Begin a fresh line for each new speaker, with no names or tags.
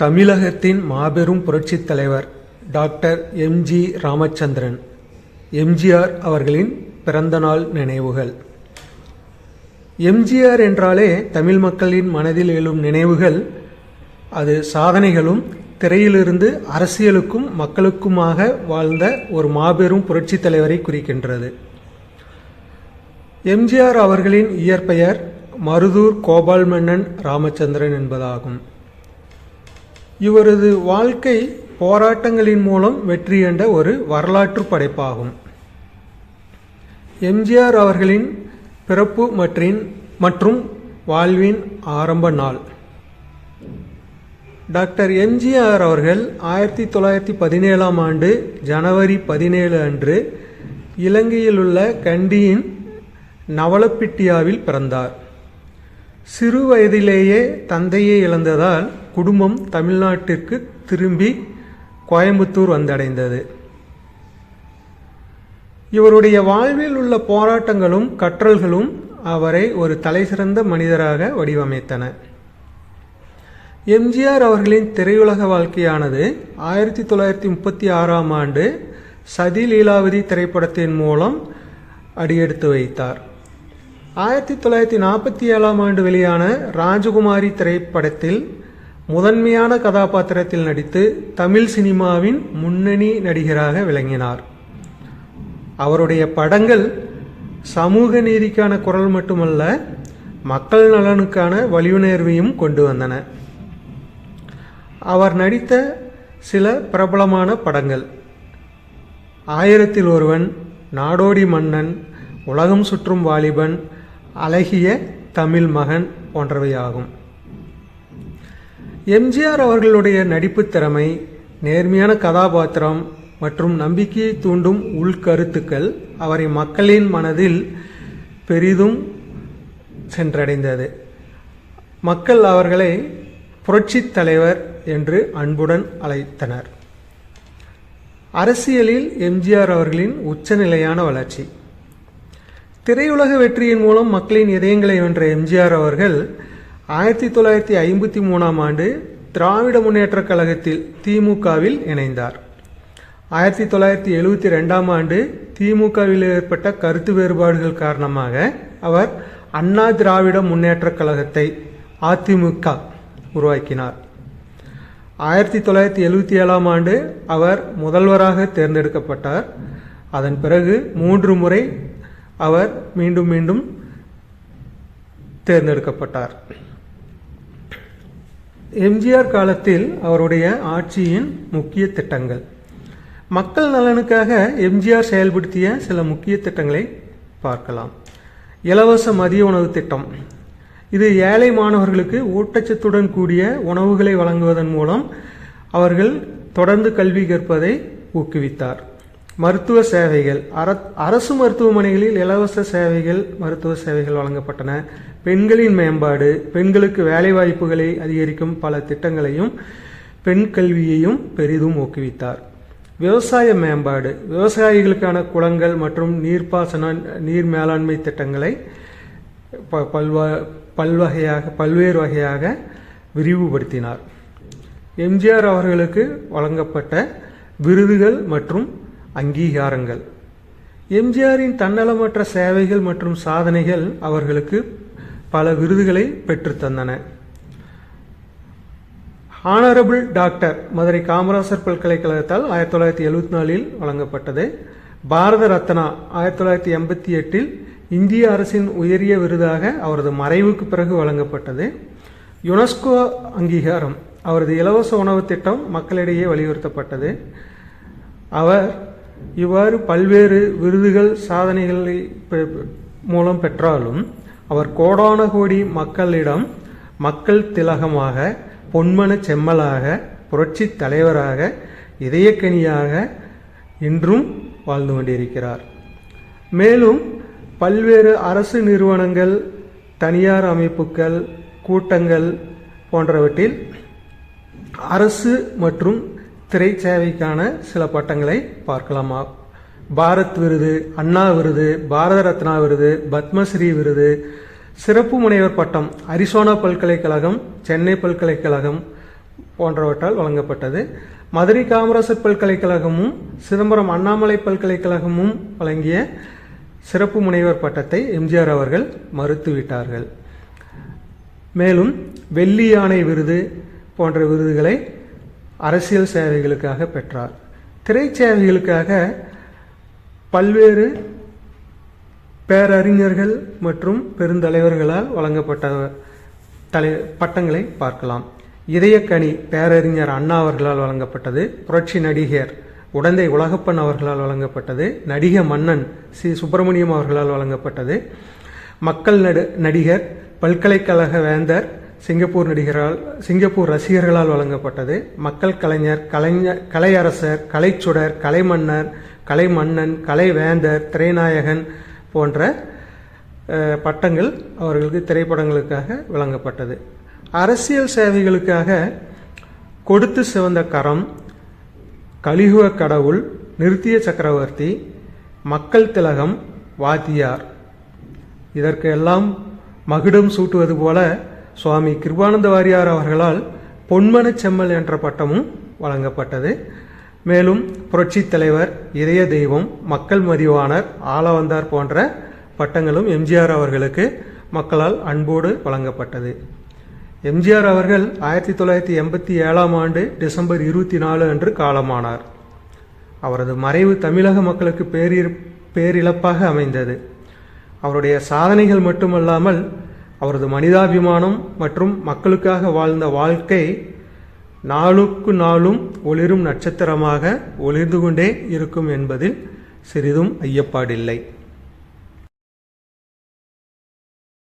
தமிழகத்தின் மாபெரும் புரட்சித் தலைவர் டாக்டர் எம்ஜி ராமச்சந்திரன் எம்ஜிஆர் அவர்களின் பிறந்தநாள் நினைவுகள். எம்ஜிஆர் என்றாலே தமிழ் மக்களின் மனதில் எழும் நினைவுகள். அது சாதனைகளும் திரையிலிருந்து அரசியலுக்கும் மக்களுக்குமாக வாழ்ந்த ஒரு மாபெரும் புரட்சித் தலைவரை குறிக்கின்றது. எம்ஜிஆர் அவர்களின் இயற்பெயர் மருதூர் கோபால் மன்னன் ராமச்சந்திரன் என்பதாகும். இவரது வாழ்க்கை போராட்டங்களின் மூலம் வெற்றி கண்ட ஒரு வரலாற்று படைப்பாகும். எம்ஜிஆர் அவர்களின் பிறப்பு மற்றும் மற்றும் வாழ்வின் ஆரம்ப நாள். டாக்டர் எம்ஜிஆர் அவர்கள் ஆயிரத்தி தொள்ளாயிரத்தி பதினேழாம் ஆண்டு ஜனவரி பதினேழு அன்று இலங்கையில் உள்ள கண்டியின் நவலப்பிட்டியாவில் பிறந்தார். சிறு வயதிலேயே தந்தையை இழந்ததால் குடும்பம் தமிழ்நாட்டிற்கு திரும்பி கோயம்புத்தூர் வந்தடைந்தது. இவருடைய வாழ்வில் உள்ள போராட்டங்களும் கற்றல்களும் அவரை ஒரு தலைசிறந்த மனிதராக வடிவமைத்தன. எம்ஜிஆர் அவர்களின் திரையுலக வாழ்க்கையானது ஆயிரத்தி தொள்ளாயிரத்தி முப்பத்தி ஆறாம் ஆண்டு சதி லீலாவதி திரைப்படத்தின் மூலம் அடியெடுத்து வைத்தார். ஆயிரத்தி தொள்ளாயிரத்தி நாற்பத்தி ஏழாம் ஆண்டு வெளியான ராஜகுமாரி திரைப்படத்தில் முதன்மையான கதாபாத்திரத்தில் நடித்து தமிழ் சினிமாவின் முன்னணி நடிகராக விளங்கினார். அவருடைய படங்கள் சமூக நீதிக்கான குரல் மட்டுமல்ல மக்கள் நலனுக்கான வலியுணர்வையும் கொண்டு வந்தன. அவர் நடித்த சில பிரபலமான படங்கள் ஆயிரத்தில் ஒருவன் நாடோடி மன்னன் உலகம் சுற்றும் வாலிபன் அழகிய தமிழ் மகன் போன்றவையாகும். எம்ஜிஆர் அவர்களுடைய நடிப்பு திறமை நேர்மையான கதாபாத்திரம் மற்றும் நம்பிக்கையை தூண்டும் உள்கருத்துக்கள் அவரை மக்களின் மனதில் பெரிதும் சென்றடைந்தது. மக்கள் அவர்களை புரட்சித் தலைவர் என்று அன்புடன் அழைத்தனர். அரசியலில் எம்ஜிஆர் அவர்களின் உச்சநிலையான வளர்ச்சி. திரையுலக வெற்றியின் மூலம் மக்களின் இதயங்களை வென்ற எம்ஜிஆர் அவர்கள் ஆயிரத்தி தொள்ளாயிரத்தி ஐம்பத்தி மூணாம் ஆண்டு திராவிட முன்னேற்றக் கழகத்தில் திமுகவில் இணைந்தார். ஆயிரத்தி தொள்ளாயிரத்தி எழுபத்தி ரெண்டாம் ஆண்டு திமுகவில் ஏற்பட்ட கருத்து வேறுபாடுகள் காரணமாக அவர் அண்ணா திராவிட முன்னேற்றக் கழகத்தை அதிமுக உருவாக்கினார். ஆயிரத்தி தொள்ளாயிரத்தி எழுபத்தி ஏழாம் ஆண்டு அவர் முதல்வராக தேர்ந்தெடுக்கப்பட்டார். அதன் பிறகு மூன்று முறை அவர் மீண்டும் மீண்டும் தேர்ந்தெடுக்கப்பட்டார். எம்ஜிஆர் காலத்தில் அவருடைய ஆட்சியின் முக்கிய திட்டங்கள். மக்கள் நலனுக்காக எம்ஜிஆர் செயல்படுத்திய சில முக்கிய திட்டங்களை பார்க்கலாம். இலவச மதிய உணவு திட்டம். இது ஏழை மாணவர்களுக்கு ஊட்டச்சத்துடன் கூடிய உணவுகளை வழங்குவதன் மூலம் அவர்கள் தொடர்ந்து கல்வி கற்பதை ஊக்குவித்தார். மருத்துவ சேவைகள். அரசு மருத்துவமனைகளில் இலவச சேவைகள் மருத்துவ சேவைகள் வழங்கப்பட்டன. பெண்களின் மேம்பாடு பெண்களுக்கு வேலைவாய்ப்புகளை அதிகரிக்கும் பல திட்டங்களையும் பெண் கல்வியையும் பெரிதும் ஊக்குவித்தார். விவசாய மேம்பாடு விவசாயிகளுக்கான குளங்கள் மற்றும் நீர்ப்பாசன நீர் மேலாண்மை திட்டங்களை ப பல்வா பல்வகையாக பல்வேறு வகையாக விரிவுபடுத்தினார். எம்ஜிஆர் அவர்களுக்கு வழங்கப்பட்ட விருதுகள் மற்றும் அங்கீகாரங்கள். எம்ஜிஆரின் தன்னலமற்ற சேவைகள் மற்றும் சாதனைகள் அவர்களுக்கு பல விருதுகளை பெற்றுத்தந்தன ஹானரபிள் டாக்டர் மதுரை காமராசர் பல்கலைக்கழகத்தால் ஆயிரத்தி தொள்ளாயிரத்தி எழுபத்தி நாலில் வழங்கப்பட்டது. பாரத ரத்னா ஆயிரத்தி தொள்ளாயிரத்தி எண்பத்தி எட்டில் இந்திய அரசின் உயரிய விருதாக அவரது மறைவுக்கு பிறகு வழங்கப்பட்டது. யுனெஸ்கோ அங்கீகாரம் அவரது இலவச உணவு திட்டம் மக்களிடையே வலியுறுத்தப்பட்டது. அவர் இவ்வாறு பல்வேறு விருதுகள் சாதனைகளை மூலம் பெற்றாலும் அவர் கோடான கோடி மக்களிடம் மக்கள் திலகமாக பொன்மன செம்மலாக புரட்சி தலைவராக இதயக்கனியாக இன்றும் வாழ்ந்து கொண்டிருக்கிறார். மேலும் பல்வேறு அரசு நிறுவனங்கள் தனியார் அமைப்புகள் கூட்டங்கள் போன்றவற்றில் அரசு மற்றும் திரைச்சேவைக்கான சில பட்டங்களை பார்க்கலாமா? பாரத் விருது அண்ணா விருது பாரத ரத்னா விருது பத்மஸ்ரீ விருது சிறப்பு முனைவர் பட்டம் அரிசோனா பல்கலைக்கழகம் சென்னை பல்கலைக்கழகம் போன்றவற்றால் வழங்கப்பட்டது. மதுரை காமராசர் பல்கலைக்கழகமும் சிதம்பரம் அண்ணாமலை பல்கலைக்கழகமும் வழங்கிய சிறப்பு முனைவர் பட்டத்தை எம்ஜிஆர் அவர்கள் மறுத்துவிட்டார்கள். மேலும் வெள்ளி யானை விருது போன்ற விருதுகளை அரசியல் சேவைகளுக்காக பெற்றார். திரைச்சேவைகளுக்காக பல்வேறு பேரறிஞர்கள் மற்றும் பெருந்தலைவர்களால் வழங்கப்பட்ட தலை பட்டங்களை பார்க்கலாம். இதயக்கனி பேரறிஞர் அண்ணா அவர்களால் வழங்கப்பட்டது புரட்சி நடிகர் உடந்தை உலகப்பன் அவர்களால் வழங்கப்பட்டது நடிக மன்னன் சி. சுப்பிரமணியம் அவர்களால் வழங்கப்பட்டது மக்கள் நடு நடிகர் பல்கலைக்கழக வேந்தர் சிங்கப்பூர் நடிகரால் சிங்கப்பூர் ரசிகர்களால் வழங்கப்பட்டது. மக்கள் கலைஞர் கலைஞர் கலையரசர் கலைச்சுடர் கலைமன்னர் கலைமன்னன் கலைவேந்தர் திரைநாயகன் போன்ற பட்டங்கள் அவர்களுக்கு திரைப்படங்களுக்காக வழங்கப்பட்டது. அரசியல் சேவைகளுக்காக கொடுத்து சிவந்த கரம் கலியுக கடவுள் நிறுத்திய சக்கரவர்த்தி மக்கள் திலகம் வாத்தியார். இதற்கெல்லாம் மகுடம் சூட்டுவது போல சுவாமி கிருபானந்த வாரியார் அவர்களால் பொன்மன செம்மல் என்ற பட்டமும் வழங்கப்பட்டது. மேலும் புரட்சி தலைவர் இதய தெய்வம் மக்கள் மதிவாணர் ஆளவந்தார் போன்ற பட்டங்களும் எம்ஜிஆர் அவர்களுக்கு மக்களால் அன்போடு வழங்கப்பட்டது. எம்ஜிஆர் அவர்கள் ஆயிரத்தி தொள்ளாயிரத்தி எண்பத்தி ஏழாம் ஆண்டு டிசம்பர் இருபத்தி நாலு அன்று காலமானார். அவரது மறைவு தமிழக மக்களுக்கு பேரிர் பேரிழப்பாக அமைந்தது. அவருடைய சாதனைகள் மட்டுமல்லாமல் அவரது மனிதாபிமானம் மற்றும் மக்களுக்காக வாழ்ந்த வாழ்க்கை நாளுக்கு நாளும் ஒளிரும் நட்சத்திரமாக ஒளிர்ந்து கொண்டே இருக்கும் என்பதில் சிறிதும் ஐயப்பாடில்லை.